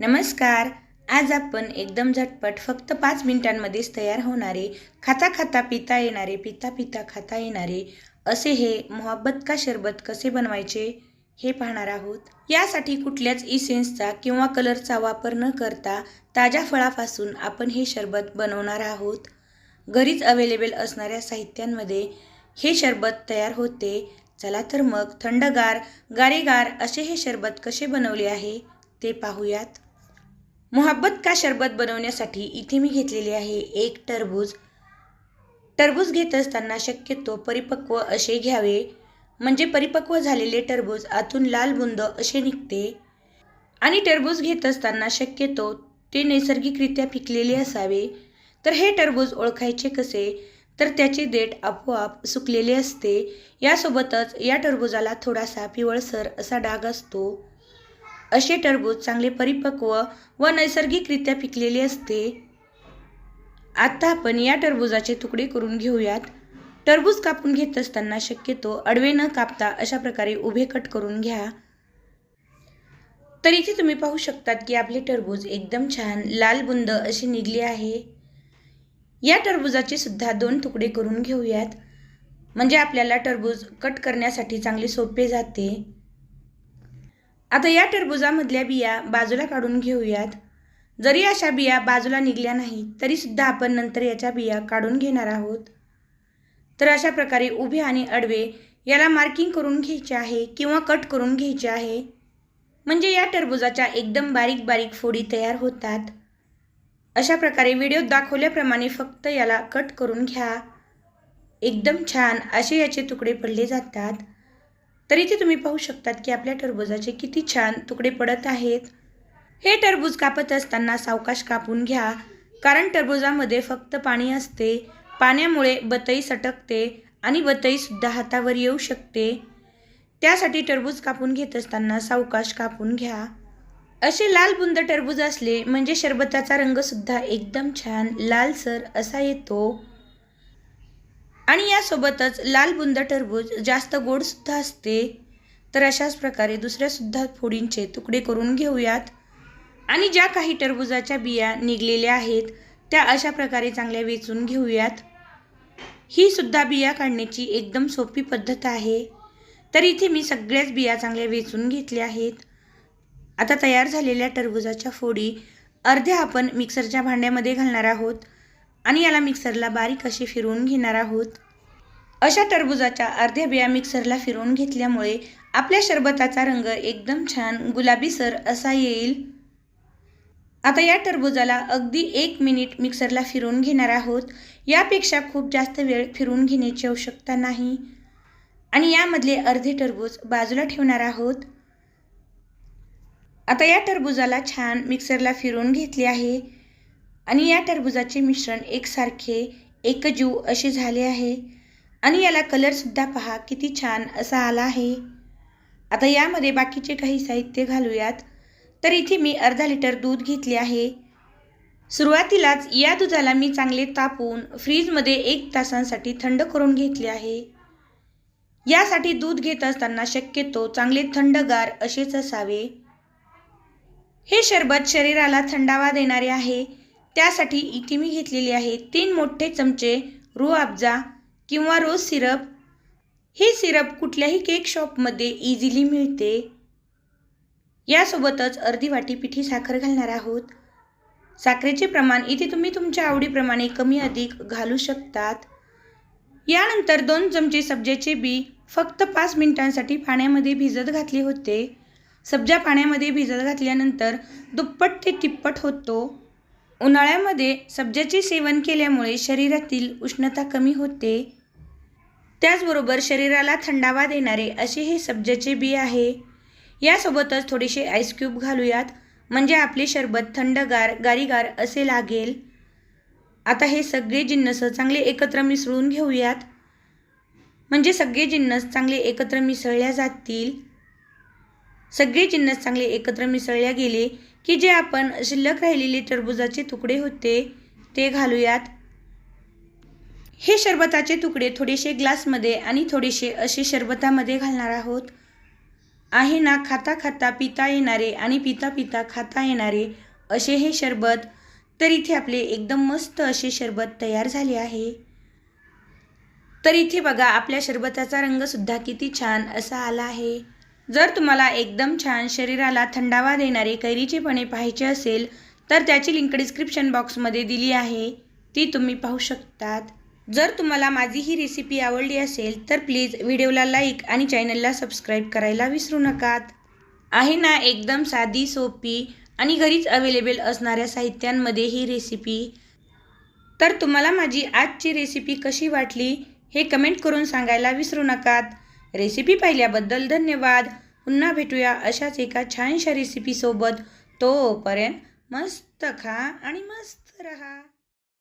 नमस्कार. आज आपण एकदम झटपट फक्त पाच मिनिटांमध्येच तयार होणारे खाता खाता पिता येणारे पिता पिता खाता येणारे असे हे मोहब्बत का शरबत कसे बनवायचे हे पाहणार आहोत. यासाठी कुठल्याच इसेन्सचा किंवा कलरचा वापर न करता ताज्या फळापासून आपण हे शरबत बनवणार आहोत. घरीच अवेलेबल असणाऱ्या साहित्यांमध्ये हे शरबत तयार होते. चला तर मग थंडगार गारेगार असे हे शरबत कसे बनवले आहे ते पाहूयात. मोहब्बत का शरबत बनवण्यासाठी इथे मी घेतलेले आहे एक टरबूज. टरबूज घेत असताना शक्यतो परिपक्व असे घ्यावे. म्हणजे परिपक्व झालेले टरबूज आतून लाल बुंद असे निघते. आणि टरबूज घेत असताना शक्यतो ते नैसर्गिकरित्या पिकलेले असावे. तर हे टरबूज ओळखायचे कसे? तर त्याचे देठ आपोआप सुकलेले असते. यासोबतच या टरबूजाला थोडासा पिवळसर असा डाग असतो. असे टरबूज चांगले परिपक्व व नैसर्गिकरित्या पिकलेले असते. आता आपण या टरबूजाचे तुकडे करून घेऊयात. टरबूज कापून घेत असताना शक्यतो अडवे न कापता अशा प्रकारे उभे कट करून घ्या. तर इथे तुम्ही पाहू शकतात की आपले टरबूज एकदम छान लाल बुंद असे निघले आहे. या टरबूजाचे सुद्धा दोन तुकडे करून घेऊयात. म्हणजे आपल्याला टरबूज कट करण्यासाठी चांगले सोपे जाते. आता या टरबुजामधल्या बिया बाजूला काढून घेऊयात. जरी अशा बिया बाजूला निघल्या नाही तरीसुद्धा आपण नंतर याच्या बिया काढून घेणार आहोत. तर अशा प्रकारे उभे आणि अडवे याला मार्किंग करून घ्यायचे आहे किंवा कट करून घ्यायचे आहे. म्हणजे या टरबुजाच्या एकदम बारीक बारीक फोडी तयार होतात. अशा प्रकारे व्हिडिओत दाखवल्याप्रमाणे फक्त याला कट करून घ्या. एकदम छान असे याचे तुकडे पडले जातात. तर इथे तुम्ही पाहू शकतात की आपल्या टरबुजाचे किती छान तुकडे पडत आहेत. हे टरबूज कापत असताना सावकाश कापून घ्या कारण टरबुजामध्ये फक्त पाणी असते. पाण्यामुळे बतई सटकते आणि बतईसुद्धा हातावर येऊ शकते. त्यासाठी टरबूज कापून घेत असताना सावकाश कापून घ्या. असे लाल बुंद टरबूज असले म्हणजे शरबताचा रंगसुद्धा एकदम छान लालसर असा येतो. आणि यासोबतच लाल बुंद टरबूज जास्त गोडसुद्धा असते. तर अशाच प्रकारे दुसऱ्यासुद्धा फोडींचे तुकडे करून घेऊयात. आणि ज्या काही टरबुजाच्या बिया निघलेल्या आहेत त्या अशा प्रकारे चांगल्या वेचून घेऊयात. ही सुद्धा बिया काढण्याची एकदम सोपी पद्धत आहे. तर इथे मी सगळ्याच बिया चांगल्या वेचून घेतल्या आहेत. आता तयार झालेल्या टरबुजाच्या फोडी अर्ध्या आपण मिक्सरच्या भांड्यामध्ये घालणार आहोत. आणि याला मिक्सरला बारीक अशी फिरवून घेणार आहोत. अशा टरबुजाच्या अर्ध्या बिया मिक्सरला फिरवून घेतल्यामुळे आपल्या शरबताचा रंग एकदम छान गुलाबीसर असा येईल. आता या टरबुजाला अगदी एक मिनिट मिक्सरला फिरवून घेणार आहोत. यापेक्षा खूप जास्त वेळ फिरवून घेण्याची आवश्यकता नाही. आणि यामधले अर्धे टरबूज बाजूला ठेवणार आहोत. आता या टरबुजाला छान मिक्सरला फिरवून घेतले आहे. आणि या टरबुजाचे मिश्रण एकसारखे एकजीव असे झाले आहे. आणि याला कलरसुद्धा पहा किती छान असा आला आहे. आता यामध्ये बाकीचे काही साहित्य घालूयात. तर इथे मी अर्धा लिटर दूध घेतले आहे. सुरुवातीलाच या दुधाला मी चांगले तापून फ्रीजमध्ये एक तासांसाठी थंड करून घेतले आहे. यासाठी दूध घेत असताना शक्यतो चांगले थंडगार असेच असावे. हे शरबत शरीराला थंडावा देणारे आहे. त्यासाठी इथे मी घेतलेली आहे. तीन मोठे चमचे रू अफजा किंवा रोज सिरप. हे सिरप कुठल्याही केक शॉपमध्ये इझिली मिळते. यासोबतच अर्धी वाटी पिठी साखर घालणार आहोत. साखरेचे प्रमाण इथे तुम्ही तुमच्या आवडीप्रमाणे कमी अधिक घालू शकतात. यानंतर दोन चमचे सब्जाचे बी फक्त पाच मिनिटांसाठी पाण्यामध्ये भिजत घातले होते. सब्जा पाण्यामध्ये भिजत घातल्यानंतर दुप्पट ते तिप्पट होतो. उन्हाळ्यामध्ये सब्जाचे सेवन केल्यामुळे शरीरातील उष्णता कमी होते. त्याचबरोबर शरीराला थंडावा देणारे असे हे सब्जाचे बी आहे. यासोबतच थोडेसे आईस क्यूब घालूयात म्हणजे आपले शरबत थंडगार गारीगार असे लागेल. आता हे सगळे जिन्नस चांगले एकत्र मिसळून घेऊयात. म्हणजे सगळे जिन्नस चांगले एकत्र मिसळल्या जातील. सगळे जिन्नस चांगले एकत्र मिसळल्या गेले की जे आपण शिल्लक राहिलेले टरबुजाचे तुकडे होते ते घालूयात. हे शरबताचे तुकडे थोडेसे ग्लासमध्ये आणि थोडेसे असे शरबतामध्ये घालणार आहोत. आहे ना खाता खाता पिता येणारे आणि पिता पिता खाता येणारे असे हे शरबत. तर इथे आपले एकदम मस्त असे शरबत तयार झाले आहे. तर इथे बघा आपल्या शरबताचा रंगसुद्धा किती छान असा आला आहे. जर तुम्हाला एकदम छान शरीराला थंडावा देणारे कैरीचे पणे पाहायचे असेल तर त्याची लिंक डिस्क्रिप्शन बॉक्समध्ये दिली आहे. ती तुम्ही पाहू शकतात. जर तुम्हाला माझी ही रेसिपी आवडली असेल तर प्लीज व्हिडिओला लाईक आणि चॅनलला सबस्क्राईब करायला विसरू नकात. आहे ना एकदम साधी सोपी आणि घरीच अवेलेबल असणाऱ्या साहित्यांमध्ये ही रेसिपी तर तुम्हाला माझी आजची रेसिपी कशी वाटली हे कमेंट करून सांगायला विसरू नकात. रेसिपी पाहिल्याबद्दल धन्यवाद. पुन्हा भेटूया अशाच एका छानशा रेसिपीसोबत तोपर्यंत मस्त खा आणि मस्त रहा.